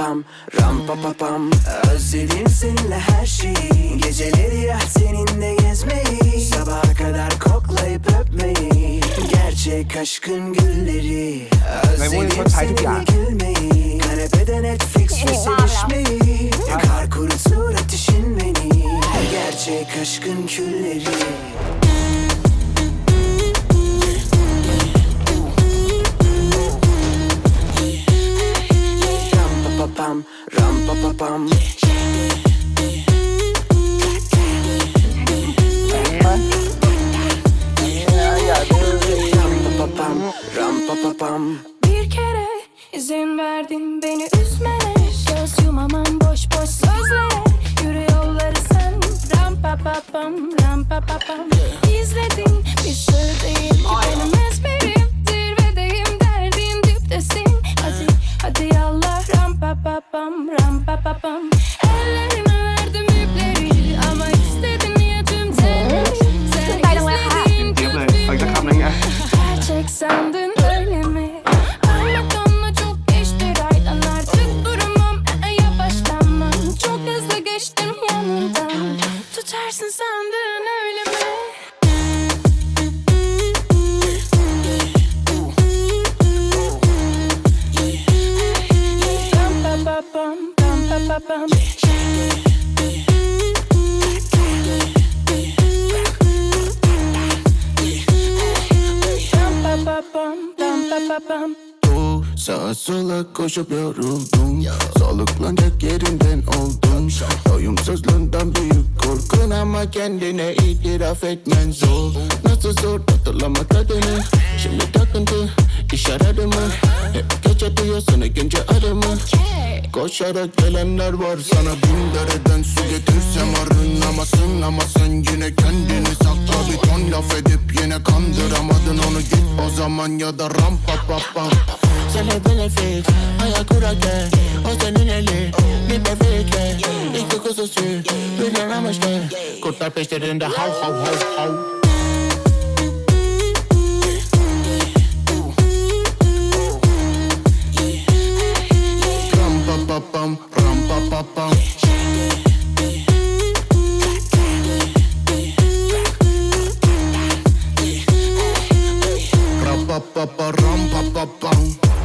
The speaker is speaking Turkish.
Ram pa pa pam Ram pa pa pam. Özledim seninle her şeyi. Geceleri yat seninle gezmeyi. Sabaha kadar koklayıp öpmeyi. Gerçek aşkın gülleri. Özledim seninle gülmeyi. Kanepede Netflix ve sevişmeyi. Yakar kurutur ateşin beni. Gerçek aşkın külleri ram pa pa pam. Bir kere izin verdin beni üzmene. Göz yumamam boş boş sözlere. Yürü yolları sen. Ram pa pa pam. Ram pa pa pam. İzledin sandın öyle mi? Anlatanla çok geçti raydan artık durmam ee, yavaşlamam Çok hızlı geçtim yanından Tutarsın sandın öyle mi? Pam pa pa pam, pam pa pa pam. Bu sağa sola koşup yoruldum. Soluklanacak yerinden oldum. Doyumsuzluğundan büyük korkun ama kendine itiraf etmen zor. Nasıl zor hatırlamak adını? Şimdi takıntı iş aradı mı? Hep gece duyuyorsun ikinci adımı Koşarak gelenler var sana bin dereden su getirsem arınamazsın Ama sen yine kendini bir ton laf edip yine kandıramadın onu. Git o zaman ya da ram pa pa pa Sana benefit ayak kurarken o senin eli. Bir bebekle İki kuzusu bir amaçlı Kurtlar peşlerinde hav hav hav hav pa pa ram pa pa.